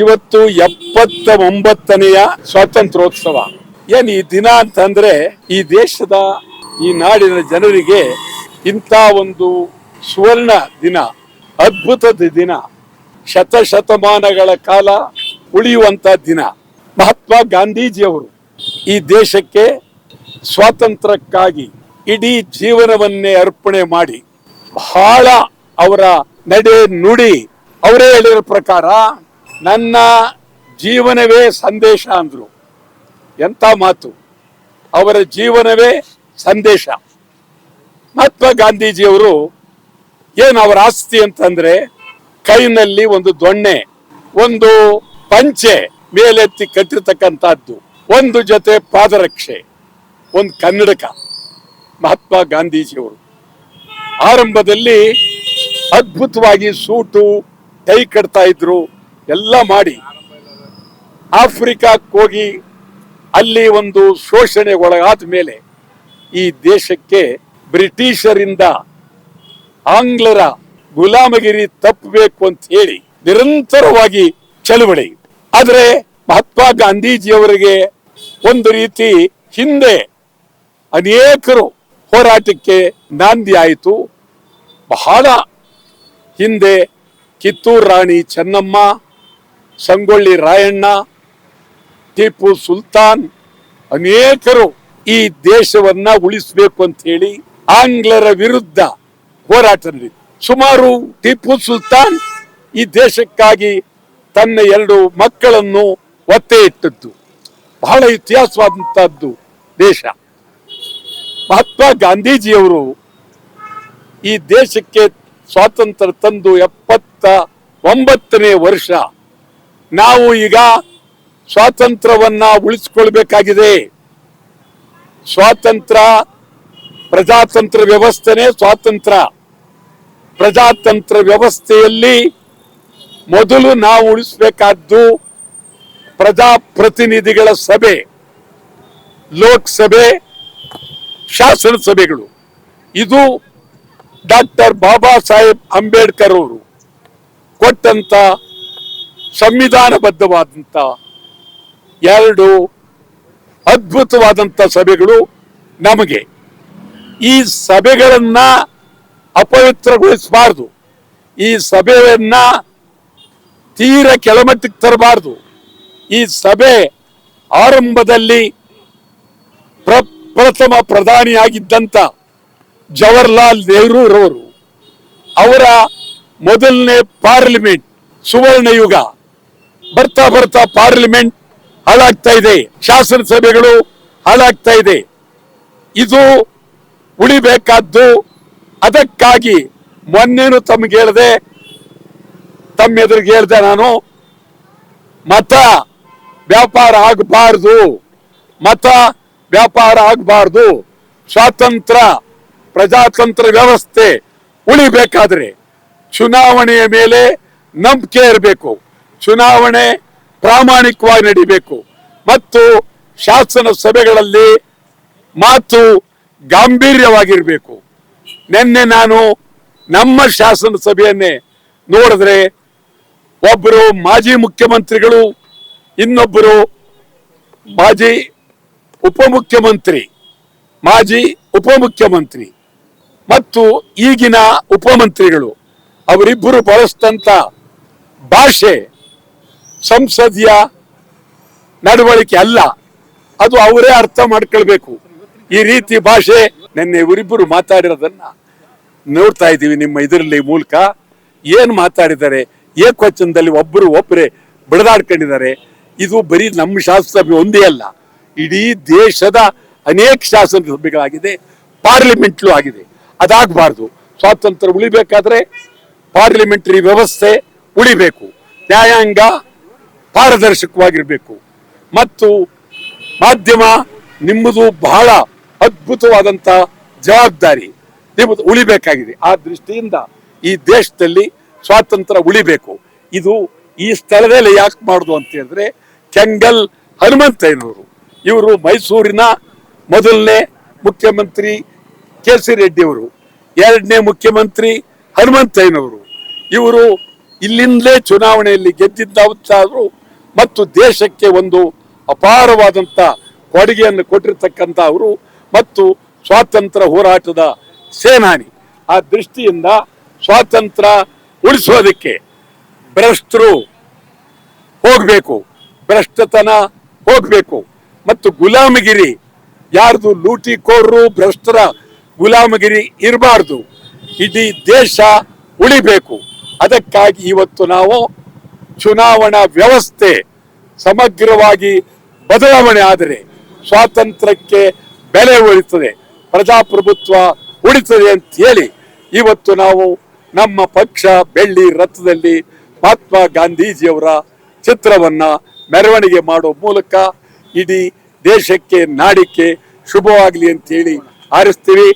ಇವತ್ತು ಎಪ್ಪತ್ತ ಒಂಬತ್ತನೆಯ ಸ್ವಾತಂತ್ರ್ಯೋತ್ಸವ. ಏನ್ ಈ ದಿನ ಅಂತಂದ್ರೆ ಈ ದೇಶದ, ಈ ನಾಡಿನ ಜನರಿಗೆ ಇಂಥ ಒಂದು ಸುವರ್ಣ ದಿನ ಅದ್ಭುತದ ದಿನ ಶತಶತಮಾನಗಳ ಕಾಲ ಉಳಿಯುವಂತ ದಿನ. ಮಹಾತ್ಮ ಗಾಂಧೀಜಿಯವರು ಈ ದೇಶಕ್ಕೆ ಸ್ವಾತಂತ್ರ್ಯಕ್ಕಾಗಿ ಇಡೀ ಜೀವನವನ್ನೇ ಅರ್ಪಣೆ ಮಾಡಿ, ಬಹಳ ಅವರ ನಡೆ ನುಡಿ, ಅವರೇ ಹೇಳಿರೋ ಪ್ರಕಾರ ನನ್ನ ಜೀವನವೇ ಸಂದೇಶ ಅಂದರು. ಎಂತ ಮಾತು? ಅವರ ಜೀವನವೇ ಸಂದೇಶ. ಮಹಾತ್ಮ ಗಾಂಧೀಜಿಯವರು ಏನು ಅವರ ಆಸ್ತಿ ಅಂತಂದ್ರೆ ಕೈನಲ್ಲಿ ಒಂದು ದೊಣ್ಣೆ, ಒಂದು ಪಂಚೆ ಮೇಲೆತ್ತಿ ಕಟ್ಟಿರ್ತಕ್ಕಂಥದ್ದು, ಒಂದು ಜೊತೆ ಪಾದರಕ್ಷೆ, ಒಂದು ಕನ್ನಡಕ. ಮಹಾತ್ಮ ಗಾಂಧೀಜಿಯವರು ಆರಂಭದಲ್ಲಿ ಅದ್ಭುತವಾಗಿ ಸೂಟು ಕೈ ಕಟ್ತಾ ಇದ್ರು. ಎಲ್ಲ ಮಾಡಿ ಆಫ್ರಿಕಾಕ್ಕೆ ಹೋಗಿ ಅಲ್ಲಿ ಒಂದು ಶೋಷಣೆಗೊಳಗಾದ ಮೇಲೆ ಈ ದೇಶಕ್ಕೆ ಬ್ರಿಟಿಷರಿಂದ ಆಂಗ್ಲರ ಗುಲಾಮಗಿರಿ ತಪ್ಪಬೇಕು ಅಂತ ಹೇಳಿ ನಿರಂತರವಾಗಿ ಚಳುವಳಿ. ಆದರೆ ಮಹಾತ್ಮ ಗಾಂಧೀಜಿಯವರಿಗೆ ಒಂದು ರೀತಿ ಹಿಂದೆ ಅನೇಕರು ಹೋರಾಟಕ್ಕೆ ನಾಂದಿ ಆಯಿತು. ಬಹಳ ಹಿಂದೆ ಕಿತ್ತೂರು ರಾಣಿ ಚೆನ್ನಮ್ಮ ಸಂಗೊಳ್ಳಿ ರಾಯಣ್ಣ, ಟಿಪ್ಪು ಸುಲ್ತಾನ್ ಅನೇಕರು ಈ ದೇಶವನ್ನ ಉಳಿಸಬೇಕು ಅಂತ ಹೇಳಿ ಆಂಗ್ಲರ ವಿರುದ್ಧ ಹೋರಾಟ ನಡೆಯಿತು ಸುಮಾರು ಟಿಪ್ಪು ಸುಲ್ತಾನ್ ಈ ದೇಶಕ್ಕಾಗಿ ತನ್ನ ಎರಡು ಮಕ್ಕಳನ್ನು ಒತ್ತೆ ಇಟ್ಟದ್ದು. ಬಹಳ ಇತಿಹಾಸವಾದಂತಹದ್ದು ದೇಶ. ಮಹಾತ್ಮ ಗಾಂಧೀಜಿಯವರು ಈ ದೇಶಕ್ಕೆ ಸ್ವಾತಂತ್ರ್ಯ ತಂದು ಎಪ್ಪತ್ತ ಒಂಬತ್ತನೇ ವರ್ಷ ನಾವು ಈಗ ಸ್ವಾತಂತ್ರ್ಯವನ್ನ ಉಳಿಸ್ಕೊಳ್ಬೇಕಾಗಿದೆ. ಸ್ವಾತಂತ್ರ್ಯ ಪ್ರಜಾತಂತ್ರ ವ್ಯವಸ್ಥೆನೇ ಸ್ವಾತಂತ್ರ್ಯ ಪ್ರಜಾತಂತ್ರ ವ್ಯವಸ್ಥೆಯಲ್ಲಿ ಮೊದಲು ನಾವು ಉಳಿಸಬೇಕಾದ್ದು ಪ್ರಜಾಪ್ರತಿನಿಧಿಗಳ ಸಭೆ, ಲೋಕಸಭೆ, ಶಾಸನ ಸಭೆಗಳು. ಇದು ಡಾಕ್ಟರ್ ಬಾಬಾ ಸಾಹೇಬ್ ಅಂಬೇಡ್ಕರ್ ಅವರು ಕೊಟ್ಟಂತ ಸಂವಿಧಾನಬದ್ಧವಾದಂತ ಎರಡು ಅದ್ಭುತವಾದಂತ ಸಭೆಗಳು ನಮಗೆ. ಈ ಸಭೆಗಳನ್ನ ಅಪವಿತ್ರಗೊಳಿಸಬಾರದು. ಈ ಸಭೆಯನ್ನ ತೀರ ಕೆಳಮಟ್ಟಕ್ಕೆ ತರಬಾರದು. ಈ ಸಭೆ ಆರಂಭದಲ್ಲಿ ಪ್ರಪ್ರಥಮ ಪ್ರಧಾನಿಯಾಗಿದ್ದಂಥ ಜವಾಹರ್ಲಾಲ್ ನೆಹರೂರವರು ಅವರ ಮೊದಲನೇ ಪಾರ್ಲಿಮೆಂಟ್ ಸುವರ್ಣ ಯುಗ ಬರ್ತಾ ಬರ್ತಾ ಪಾರ್ಲಿಮೆಂಟ್ ಹಾಳಾಗ್ತಾ ಇದೆ. ಶಾಸನ ಸಭೆಗಳು ಹಾಳಾಗ್ತಾ ಇದೆ. ಇದು ಉಳಿಬೇಕಾದ್ದು ಅದಕ್ಕಾಗಿ ಮೊನ್ನೆನು ತಮ್ಗೆ ಹೇಳದೆ, ತಮ್ಮ ಎದುರಿಗೆ ಹೇಳ್ದೆ ನಾನು, ಮತ ವ್ಯಾಪಾರ ಆಗಬಾರ್ದು. ಮತ ವ್ಯಾಪಾರ ಆಗಬಾರ್ದು. ಸ್ವಾತಂತ್ರ್ಯ ಪ್ರಜಾತಂತ್ರ ವ್ಯವಸ್ಥೆ ಉಳಿಬೇಕಾದ್ರೆ ಚುನಾವಣೆಯ ಮೇಲೆ ನಂಬಿಕೆ ಇರಬೇಕು. ಚುನಾವಣೆ ಪ್ರಾಮಾಣಿಕವಾಗಿ ನಡಿಬೇಕು. ಮತ್ತು ಶಾಸನ ಸಭೆಗಳಲ್ಲಿ ಮಾತು ಗಾಂಭೀರ್ಯವಾಗಿರಬೇಕು. ನಿನ್ನೆ ನಾನು ನಮ್ಮ ಶಾಸನ ಸಭೆಯನ್ನೇ ನೋಡಿದ್ರೆ ಒಬ್ಬರು ಮಾಜಿ ಮುಖ್ಯಮಂತ್ರಿಗಳು ಇನ್ನೊಬ್ಬರು ಮಾಜಿ ಉಪಮುಖ್ಯಮಂತ್ರಿ ಮಾಜಿ ಉಪಮುಖ್ಯಮಂತ್ರಿ ಮತ್ತು ಈಗಿನ ಉಪಮಂತ್ರಿಗಳು. ಅವರಿಬ್ಬರು ಬಳಸಿದಂಥ ಭಾಷೆ ಸಂಸದೀಯ ನಡವಳಿಕೆ ಅಲ್ಲ, ಅದು ಅವರೇ ಅರ್ಥ ಮಾಡ್ಕೊಳ್ಬೇಕು. ಈ ರೀತಿ ಭಾಷೆ ನಿನ್ನೆ ಇವರಿಬ್ಬರು ಮಾತಾಡಿರೋದನ್ನ ನೋಡ್ತಾ ಇದ್ದೀವಿ ನಿಮ್ಮ ಇದರಲ್ಲಿ ಮೂಲಕ. ಏನ್ ಮಾತಾಡಿದ್ದಾರೆ ಏಕವಚನದಲ್ಲಿ ಒಬ್ಬರು ಒಬ್ಬರೇ ಬಡದಾಡ್ಕೊಂಡಿದ್ದಾರೆ. ಇದು ಬರೀ ನಮ್ಮ ಶಾಸನಸಭೆ ಒಂದೇ ಅಲ್ಲ, ಇಡೀ ದೇಶದ ಅನೇಕ ಶಾಸನ ಸಭೆಗಳಾಗಿದೆ ಆಗಿದೆ. ಅದಾಗಬಾರ್ದು. ಸ್ವಾತಂತ್ರ್ಯ ಉಳಿಬೇಕಾದ್ರೆ ಪಾರ್ಲಿಮೆಂಟರಿ ವ್ಯವಸ್ಥೆ ಉಳಿಬೇಕು. ನ್ಯಾಯಾಂಗ ಪಾರದರ್ಶಕವಾಗಿರ್ಬೇಕು. ಮತ್ತು ಮಾಧ್ಯಮ ನಿಮ್ಮದು ಬಹಳ ಅದ್ಭುತವಾದಂತ ಜವಾಬ್ದಾರಿ ನಿಮ್ಮದು ಉಳಿಬೇಕಾಗಿದೆ. ಆ ದೃಷ್ಟಿಯಿಂದ ಈ ದೇಶದಲ್ಲಿ ಸ್ವಾತಂತ್ರ್ಯ ಉಳಿಬೇಕು. ಇದು ಈ ಸ್ಥಳದಲ್ಲಿ ಯಾಕೆ ಮಾಡುದು ಅಂತ ಹೇಳಿದ್ರೆ ಕೆಂಗಲ್ ಹನುಮಂತಯ್ಯನವರು. ಇವರು ಮೈಸೂರಿನ ಮೊದಲನೇ ಮುಖ್ಯಮಂತ್ರಿ ಕೆ ಸಿ ರೆಡ್ಡಿ ಅವರು ಎರಡನೇ ಮುಖ್ಯಮಂತ್ರಿ ಹನುಮಂತಯ್ಯನವರು. ಇವರು ಇಲ್ಲಿಂದಲೇ ಚುನಾವಣೆಯಲ್ಲಿ ಗೆದ್ದಿದ್ದಾದ್ರು ಮತ್ತು ದೇಶಕ್ಕೆ ಒಂದು ಅಪಾರವಾದಂತ ಕೊಡುಗೆಯನ್ನು ಕೊಟ್ಟಿರ್ತಕ್ಕಂಥ ಅವರು ಮತ್ತು ಸ್ವಾತಂತ್ರ್ಯ ಹೋರಾಟದ ಸೇನಾನಿ. ಆ ದೃಷ್ಟಿಯಿಂದ ಸ್ವಾತಂತ್ರ್ಯ ಉಳಿಸೋದಕ್ಕೆ ಭ್ರಷ್ಟರು ಹೋಗಬೇಕು, ಭ್ರಷ್ಟತನ ಹೋಗಬೇಕು. ಮತ್ತು ಗುಲಾಮಗಿರಿ, ಯಾರ್ದು ಲೂಟಿಕೋರರು, ಭ್ರಷ್ಟರ ಗುಲಾಮಗಿರಿ ಇರಬಾರ್ದು. ಇಡೀ ದೇಶ ಉಳಿಬೇಕು. ಅದಕ್ಕಾಗಿ ಇವತ್ತು ನಾವು ಚುನಾವಣಾ ವ್ಯವಸ್ಥೆ ಸಮಗ್ರವಾಗಿ ಬದಲಾವಣೆ ಆದರೆ ಸ್ವಾತಂತ್ರ್ಯಕ್ಕೆ ಬೆಲೆ ಉಳಿತದೆ ಪ್ರಜಾಪ್ರಭುತ್ವ ಉಳಿತದೆ ಅಂತ ಹೇಳಿ ಇವತ್ತು ನಾವು ನಮ್ಮ ಪಕ್ಷ ಬೆಳ್ಳಿ ರಥದಲ್ಲಿ ಮಹಾತ್ಮ ಗಾಂಧೀಜಿಯವರ ಚಿತ್ರವನ್ನ ಮೆರವಣಿಗೆ ಮಾಡುವ ಮೂಲಕ ಇಡೀ ದೇಶಕ್ಕೆ ನಾಡಿಕೆ ಶುಭವಾಗಲಿ ಅಂತ ಹೇಳಿ ಹಾರಿಸ್ತೀವಿ.